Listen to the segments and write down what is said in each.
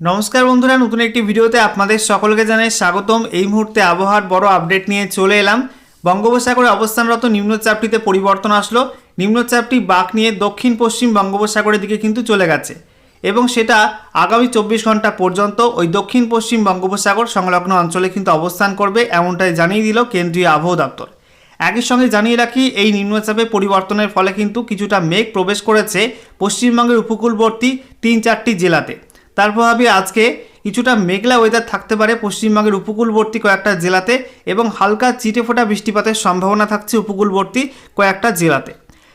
নমস্কার বন্ধুরা, নতুন একটি ভিডিওতে আপনাদের সকলকে জানাই স্বাগতম। এই মুহূর্তে আবহাওয়ার বড় আপডেট নিয়ে চলে এলাম। বঙ্গোপসাগরে অবস্থানরত নিম্নচাপটিতে পরিবর্তন আসলো। নিম্নচাপটি বাঁক নিয়ে দক্ষিণ পশ্চিম বঙ্গোপসাগরের দিকে কিন্তু চলে গেছে এবং সেটা আগামী চব্বিশ ঘণ্টা পর্যন্ত ওই দক্ষিণ পশ্চিম বঙ্গোপসাগর সংলগ্ন অঞ্চলে কিন্তু অবস্থান করবে এমনটাই জানিয়ে দিল কেন্দ্রীয় আবহাওয়া দপ্তর। একই সঙ্গে জানিয়ে রাখি, এই নিম্নচাপে পরিবর্তনের ফলে কিন্তু কিছুটা মেঘ প্রবেশ করেছে পশ্চিমবঙ্গের উপকূলবর্তী তিন চারটি জেলাতে। তার প্রভাবে আজকে কিছুটা মেঘলা ওয়েদার থাকতে পারে। পশ্চিমবঙ্গের উপকূলবর্তী কয়েকটা জেলাতে এবং হালকা চিটেফোঁটা বৃষ্টিপাতের সম্ভাবনা থাকছে উপকূলবর্তী কয়েকটা জেলাতে।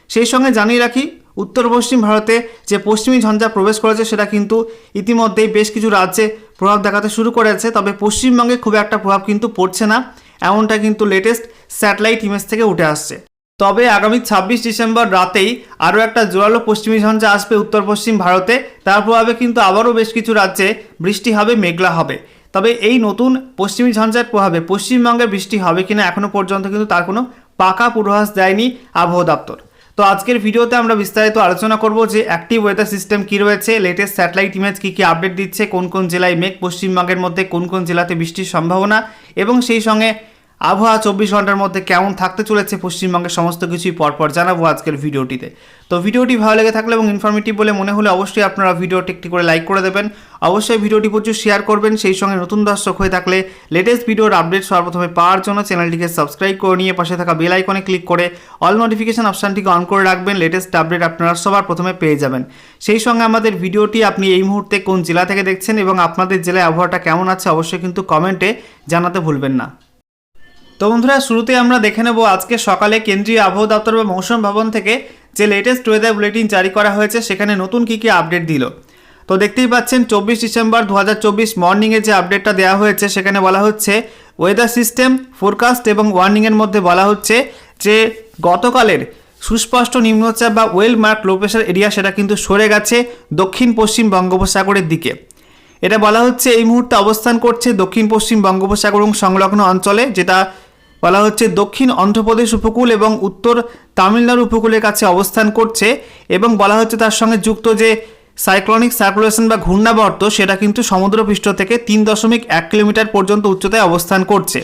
সেই সঙ্গে জানিয়ে রাখি, উত্তর পশ্চিম ভারতে যে পশ্চিমী ঝঞ্ঝা প্রবেশ করেছে সেটা কিন্তু ইতিমধ্যেই বেশ কিছু রাজ্যে প্রভাব দেখাতে শুরু করেছে, তবে পশ্চিমবঙ্গে খুব একটা প্রভাব কিন্তু পড়ছে না। এমনটা কিন্তু লেটেস্ট স্যাটেলাইট ইমেজ থেকে উঠে আসছে। তবে আগামী ছাব্বিশ ডিসেম্বর রাতেই আরও একটা জোরালো পশ্চিমী ঝঞ্ঝা আসবে উত্তর পশ্চিম ভারতে। তার প্রভাবে কিন্তু আবারও বেশ কিছু রাজ্যে বৃষ্টি হবে, মেঘলা হবে। তবে এই নতুন পশ্চিমী ঝঞ্ঝার প্রভাবে পশ্চিমবঙ্গে বৃষ্টি হবে কিনা এখনও পর্যন্ত কিন্তু তার কোনো পাকা পূর্বাভাস দেয়নি আবহাওয়া দপ্তর। তো আজকের ভিডিওতে আমরা বিস্তারিত আলোচনা করব যে অ্যাক্টিভ ওয়েদার সিস্টেম কী রয়েছে লেটেস্ট স্যাটেলাইট ইমেজ কী কী আপডেট দিচ্ছে, কোন কোন জেলায় মেঘ পশ্চিমবঙ্গের মধ্যে, কোন কোন জেলাতে বৃষ্টির সম্ভাবনা এবং সেই সঙ্গে আবহাওয়া চব্বিশ ঘণ্টার মধ্যে কেমন থাকতে চলেছে পশ্চিমবঙ্গের সমস্ত কিছুই পরপর জানাব আজকের ভিডিওটিতে। তো ভিডিওটি ভালো লেগে থাকলে এবং ইনফরমেটিভ বলে মনে হলে অবশ্যই আপনারা ভিডিওটি একটি করে লাইক করে দেবেন। অবশ্যই ভিডিওটি প্রচুর শেয়ার করবেন। সেই সঙ্গে নতুন দর্শক হয়ে থাকলে লেটেস্ট ভিডিওর আপডেট সর্বপ্রথমে পাওয়ার জন্য চ্যানেলটিকে সাবস্ক্রাইব করে নিয়ে পাশে থাকা বেল আইকনে ক্লিক করে অল নোটিফিকেশন অপশানটিকে অন করে রাখবেন। লেটেস্ট আপডেট আপনারা সবার প্রথমে পেয়ে যাবেন। সেই সঙ্গে আমাদের ভিডিওটি আপনি এই মুহূর্তে কোন জেলা থেকে দেখছেন এবং আপনাদের জেলায় আবহাওয়াটা কেমন আছে অবশ্যই কিন্তু কমেন্টে জানাতে ভুলবেন না। তো বন্ধুরা শুরুতে আমরা দেখে নেব আজকে সকালে কেন্দ্রীয় আবহাওয়া দপ্তর বা মৌসুম ভবন থেকে যে লেটেস্ট ওয়েদার বুলেটিন জারি করা হয়েছে, সেখানে নতুন কী কী আপডেট দিল। তো দেখতেই পাচ্ছেন, চব্বিশ ডিসেম্বর দু হাজার চব্বিশ মর্নিংয়ে যে আপডেটটা দেওয়া হয়েছে, সেখানে বলা হচ্ছে ওয়েদার সিস্টেম ফোরকাস্ট এবং ওয়ার্নিংয়ের মধ্যে বলা হচ্ছে যে, গতকালের সুস্পষ্ট নিম্নচাপ বা well marked low pressure area সেটা কিন্তু সরে গেছে দক্ষিণ পশ্চিম বঙ্গোপসাগরের দিকে। এটা বলা হচ্ছে, এই মুহূর্তে অবস্থান করছে দক্ষিণ পশ্চিম বঙ্গোপসাগর এবং সংলগ্ন অঞ্চলে, যেটা বলা হচ্ছে দক্ষিণ অন্ধ্রপ্রদেশ উপকূল এবং উত্তর তামিলনাড়ু উপকূলের কাছে অবস্থান করছে এবং বলা হচ্ছে তার সঙ্গে যুক্ত যে সাইক্লনিক সার্কুলেশন বা ঘূর্ণাবর্ত, সেটা কিন্তু সমুদ্রপৃষ্ঠ থেকে তিন দশমিক এক কিলোমিটার পর্যন্ত উচ্চতায় অবস্থান করছে।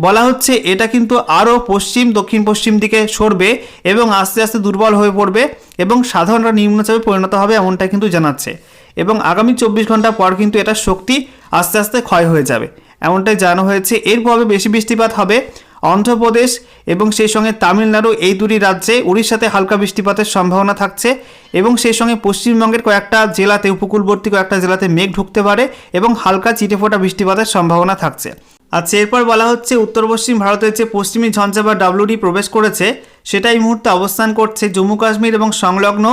বলা হচ্ছে এটা কিন্তু আরও পশ্চিম দক্ষিণ পশ্চিম দিকে সরবে এবং আস্তে আস্তে দুর্বল হয়ে পড়বে এবং সাধারণ নিম্নচাপে পরিণত হবে এমনটা কিন্তু জানাচ্ছে। এবং আগামী চব্বিশ ঘণ্টা পর কিন্তু এটা শক্তি আস্তে আস্তে ক্ষয় হয়ে যাবে। এমনটাই জানানো হয়েছে। এর প্রভাবে বেশি বৃষ্টিপাত হবে। অন্ধ্রপ্রদেশ এবং সেই সঙ্গে তামিলনাড়ু, এই দুটি রাজ্যে উড়িষ্যাতে হালকা বৃষ্টিপাতের সম্ভাবনা থাকছে এবং সেই সঙ্গে পশ্চিমবঙ্গের কয়েকটা জেলাতে, উপকূলবর্তী কয়েকটা জেলাতে মেঘ ঢুকতে পারে এবং হালকা চিটেফোঁটা বৃষ্টিপাতের সম্ভাবনা থাকছে। আচ্ছা এরপর বলা হচ্ছে উত্তর পশ্চিম ভারতের যে পশ্চিমী ঝঞ্ঝা বা ডাব্লুডি প্রবেশ করেছে, সেটা এই মুহূর্তে অবস্থান করছে জম্মু কাশ্মীর এবং সংলগ্ন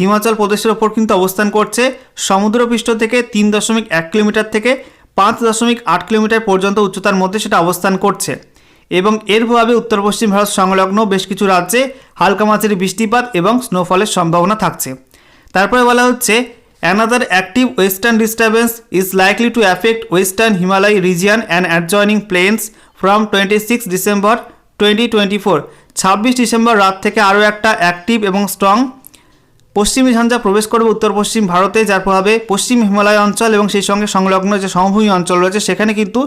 হিমাচল প্রদেশের ওপর কিন্তু অবস্থান করছে। সমুদ্রপৃষ্ঠ থেকে তিন দশমিক এক কিলোমিটার থেকে পাঁচ দশমিক আট কিলোমিটার পর্যন্ত উচ্চতার মধ্যে সেটা অবস্থান করছে। এবং এর প্রভাবে উত্তর পশ্চিম ভারত সংলগ্ন বেশ কিছু রাজ্যে হালকা মাঝারি বৃষ্টিপাত এবং স্নোফলের সম্ভাবনা থাকছে। তারপরে বলা হচ্ছে another active western disturbance is likely to affect western Himalaya region and adjoining plains from twenty six December twenty twenty four ছাব্বিশ ডিসেম্বর রাত থেকে আরও একটা অ্যাক্টিভ এবং স্ট্রং পশ্চিমী ঝঞ্ঝা প্রবেশ করবে উত্তর পশ্চিম ভারতে, যার প্রভাবে পশ্চিম হিমালয় অঞ্চল এবং সেই সঙ্গে সংলগ্ন যে সমভূমি অঞ্চল রয়েছে, সেখানে কিন্তু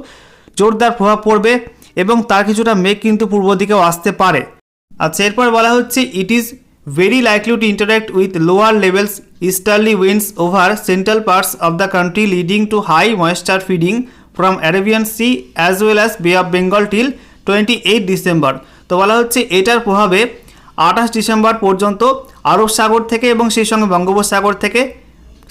জোরদার প্রভাব পড়বে। এবং তার কিছুটা মেঘ কিন্তু পূর্ব দিকেও আসতে পারে। আচ্ছা এরপর বলা হচ্ছে it is very likely to interact with lower levels easterly winds over central parts of the country leading to high moisture feeding from Arabian Sea as well as Bay of Bengal till twenty eight December তো বলা হচ্ছে এটার প্রভাবে আঠাশ December পর্যন্ত আরব সাগর থেকে এবং সেই সঙ্গে বঙ্গোপসাগর থেকে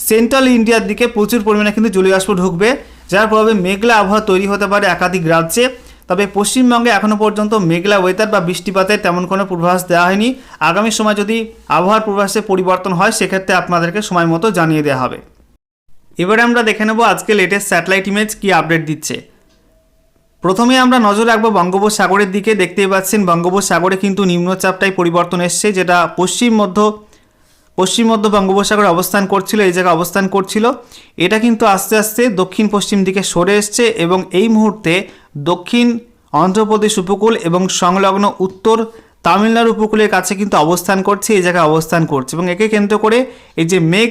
সেন্ট্রাল ইন্ডিয়ার দিকে প্রচুর পরিমাণে কিন্তু জলীয়বাষ্প ঢুকবে, যার প্রভাবে মেঘলা আবহাওয়া তৈরি হতে পারে একাধিক রাজ্যে। তবে পশ্চিমবঙ্গে এখনও পর্যন্ত মেঘলা ওয়েদার বা বৃষ্টিপাতের তেমন কোনো পূর্বাভাস দেওয়া হয়নি। আগামী সময় যদি আবহাওয়ার পূর্বাভাসে পরিবর্তন হয়, সেক্ষেত্রে আপনাদেরকে সময় মতো জানিয়ে দেওয়া হবে। এবারে আমরা দেখে নেব আজকে লেটেস্ট স্যাটেলাইট ইমেজ কি আপডেট দিচ্ছে। প্রথমে আমরা নজর রাখব বঙ্গোপসাগরের দিকে। দেখতেই পাচ্ছেন, বঙ্গোপসাগরে কিন্তু নিম্নচাপটাই পরিবর্তন এসছে, যেটা পশ্চিম, মধ্য পশ্চিম মধ্য বঙ্গোপসাগরে অবস্থান করছিল, এই জায়গায় অবস্থান করছিল। এটা কিন্তু আস্তে আস্তে দক্ষিণ পশ্চিম দিকে সরে এসছে এবং এই মুহূর্তে দক্ষিণ অন্ধ্রপ্রদেশ উপকূল এবং সংলগ্ন উত্তর তামিলনাড়ু উপকূলের কাছে কিন্তু অবস্থান করছে, এই জায়গায় অবস্থান করছে এবং একে কেন্দ্র করে এই যে মেঘ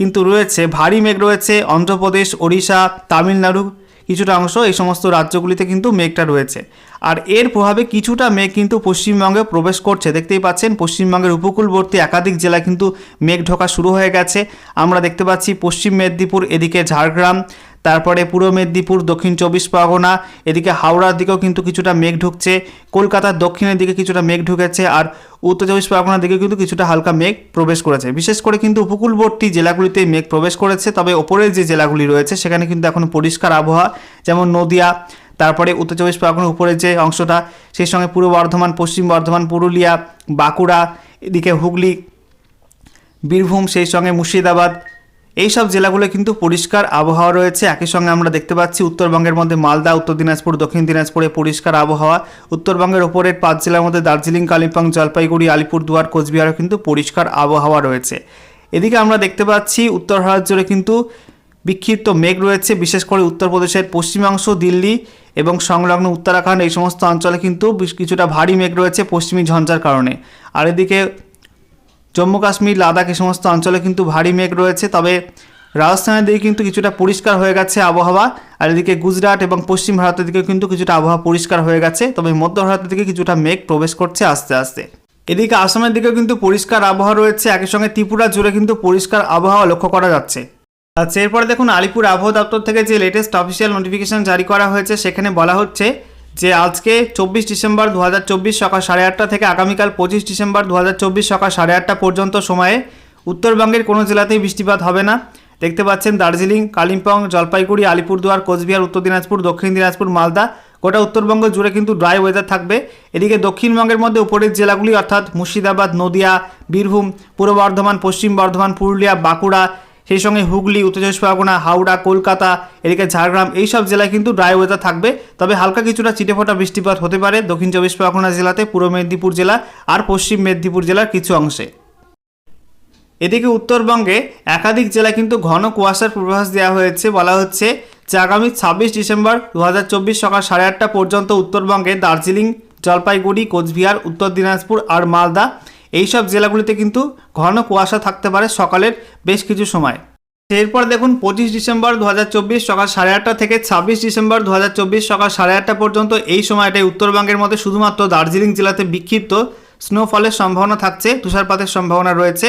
কিন্তু রয়েছে, ভারী মেঘ রয়েছে অন্ধ্রপ্রদেশ, ওড়িশা, তামিলনাড়ু কিছুটা অংশ এই সমস্ত রাজ্যগুলিতে কিন্তু মেঘটা রয়েছে। আর এর প্রভাবে কিছুটা মেঘ কিন্তু পশ্চিমবঙ্গে প্রবেশ করছে। দেখতেই পাচ্ছেন, পশ্চিমবঙ্গের উপকূলবর্তী একাধিক জেলা কিন্তু মেঘ ঢোকা শুরু হয়ে গেছে। আমরা দেখতে পাচ্ছি পশ্চিম মেদিনীপুর, এদিকে ঝাড়গ্রাম, তারপরে পূর্ব মেদিনীপুর, দক্ষিণ চব্বিশ পরগনা, এদিকে হাওড়ার দিকেও কিন্তু কিছুটা মেঘ ঢুকছে। কলকাতার দক্ষিণের দিকে কিছুটা মেঘ ঢুকেছে। আর উত্তর চব্বিশ পরগনার দিকে কিন্তু কিছুটা হালকা মেঘ প্রবেশ করেছে। বিশেষ করে কিন্তু উপকূলবর্তী জেলাগুলিতে মেঘ প্রবেশ করেছে, তবে ওপরের যে জেলাগুলি রয়েছে সেখানে কিন্তু এখন পরিষ্কার আবহাওয়া, যেমন নদিয়া, তারপরে উত্তর চব্বিশ পরগনার উপরের যে অংশটা, সেই সঙ্গে পূর্ব বর্ধমান, পশ্চিম বর্ধমান, পুরুলিয়া, বাঁকুড়া, এদিকে হুগলি, বীরভূম, সেই সঙ্গে মুর্শিদাবাদ এই সব জেলাগুলো কিন্তু পরিষ্কার আবহাওয়া রয়েছে। একই সঙ্গে আমরা দেখতে পাচ্ছি উত্তরবঙ্গের মধ্যে মালদা, উত্তর দিনাজপুর, দক্ষিণ দিনাজপুরে পরিষ্কার আবহাওয়া। উত্তরবঙ্গের ওপরের পাঁচ জেলার মধ্যে দার্জিলিং, কালিম্পং, জলপাইগুড়ি, আলিপুরদুয়ার কোচবিহারও কিন্তু পরিষ্কার আবহাওয়া রয়েছে। এদিকে আমরা দেখতে পাচ্ছি উত্তর ভারত জুড়ে কিন্তু বিক্ষিপ্ত মেঘ রয়েছে। বিশেষ করে উত্তরপ্রদেশের পশ্চিমাংশ দিল্লি এবং সংলগ্ন উত্তরাখণ্ড এই সমস্ত অঞ্চলে কিন্তু কিছুটা ভারী মেঘ রয়েছে পশ্চিমী ঝঞ্ঝার কারণে। আর এদিকে জম্মু কাশ্মীর, লাদাখ এই সমস্ত অঞ্চলে কিন্তু ভারী মেঘ রয়েছে, তবে রাজস্থানের দিকে কিন্তু কিছুটা পরিষ্কার হয়ে গেছে আবহাওয়া, আর এদিকে গুজরাট এবং পশ্চিম ভারতের দিকে কিন্তু কিছুটা আবহাওয়া পরিষ্কার হয়ে গেছে, তবে মধ্য ভারতের দিকে কিছুটা মেঘ প্রবেশ করছে আস্তে আস্তে। এদিকে আসামের দিকেও কিন্তু পরিষ্কার আবহাওয়া রয়েছে, একই সঙ্গে ত্রিপুরা জুড়ে কিন্তু পরিষ্কার আবহাওয়া লক্ষ্য করা যাচ্ছে। আচ্ছা এরপরে দেখুন আলিপুর আবহাওয়া দপ্তর থেকে যে লেটেস্ট অফিসিয়াল নোটিফিকেশন জারি করা হয়েছে, সেখানে বলা হচ্ছে যে আজকে চব্বিশ ডিসেম্বর দু হাজার চব্বিশ সকাল সাড়ে আটটা থেকে আগামীকাল পঁচিশ ডিসেম্বর দু হাজার চব্বিশ সকাল সাড়ে আটটা পর্যন্ত সময়ে উত্তরবঙ্গের কোনো জেলাতেই বৃষ্টিপাত হবে না। দেখতে পাচ্ছেন দার্জিলিং, কালিম্পং, জলপাইগুড়ি, আলিপুরদুয়ার, কোচবিহার, উত্তর দিনাজপুর, দক্ষিণ দিনাজপুর, মালদা গোটা উত্তরবঙ্গ জুড়ে কিন্তু ড্রাই ওয়েদার থাকবে। এদিকে দক্ষিণবঙ্গের মধ্যে উপরের জেলাগুলি অর্থাৎ মুর্শিদাবাদ, নদিয়া, বীরভূম, পূর্ব বর্ধমান, পশ্চিম বর্ধমান, পুরুলিয়া, বাঁকুড়া সেই সঙ্গে হুগলি উত্তর চব্বিশ পরগনা হাওড়া, কলকাতা, এদিকে ঝাড়গ্রাম এই সব জেলায় কিন্তু ড্রাই ওয়েদার থাকবে। তবে হালকা কিছুটা চিটেফোঁটা বৃষ্টিপাত হতে পারে দক্ষিণ চব্বিশ পরগনা জেলাতে, পূর্ব মেদিনীপুর জেলা আর পশ্চিম মেদিনীপুর জেলার কিছু অংশে। এদিকে উত্তরবঙ্গে একাধিক জেলায় কিন্তু ঘন কুয়াশার পূর্বাভাস দেওয়া হয়েছে। বলা হচ্ছে যে আগামী ছাব্বিশ ডিসেম্বর দু হাজার চব্বিশ সকাল সাড়ে আটটা পর্যন্ত উত্তরবঙ্গে দার্জিলিং, জলপাইগুড়ি, কোচবিহার, উত্তর দিনাজপুর আর মালদা এইসব জেলাগুলিতে কিন্তু ঘন কুয়াশা থাকতে পারে সকালের বেশ কিছু সময়। এরপর দেখুন পঁচিশ ডিসেম্বর দু হাজার চব্বিশ সকাল সাড়ে আটটা থেকে ছাব্বিশ ডিসেম্বর দু হাজার চব্বিশ সকাল সাড়ে আটটা পর্যন্ত এই সময়টাই উত্তরবঙ্গের মধ্যে শুধুমাত্র দার্জিলিং জেলাতে বিক্ষিপ্ত স্নোফলের সম্ভাবনা থাকছে, তুষারপাতের সম্ভাবনা রয়েছে।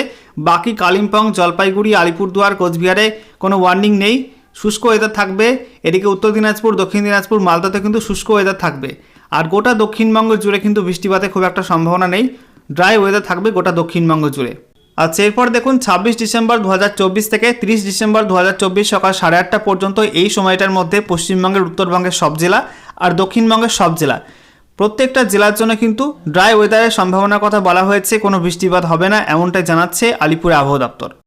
বাকি কালিম্পং, জলপাইগুড়ি, আলিপুরদুয়ার, কোচবিহারে কোনো ওয়ার্নিং নেই। শুষ্ক ওয়েদার থাকবে। এদিকে উত্তর দিনাজপুর, দক্ষিণ দিনাজপুর মালদাতে কিন্তু শুষ্ক ওয়েদার থাকবে। আর গোটা দক্ষিণবঙ্গ জুড়ে কিন্তু বৃষ্টিপাতে খুব একটা সম্ভাবনা নেই। ড্রাই ওয়েদার থাকবে গোটা দক্ষিণবঙ্গ জুড়ে। আচ্ছা এরপর দেখুন, ছাব্বিশ ডিসেম্বর দু হাজার চব্বিশ থেকে তিরিশ ডিসেম্বর দু হাজার চব্বিশ সকাল সাড়ে আটটা পর্যন্ত এই সময়টার মধ্যে পশ্চিমবঙ্গের, উত্তরবঙ্গের সব জেলা আর দক্ষিণবঙ্গের সব জেলা। প্রত্যেকটা জেলার জন্য কিন্তু ড্রাই ওয়েদারের সম্ভাবনার কথা বলা হয়েছে, কোনো বৃষ্টিপাত হবে না, এমনটাই জানাচ্ছে আলিপুর আবহাওয়া দপ্তর।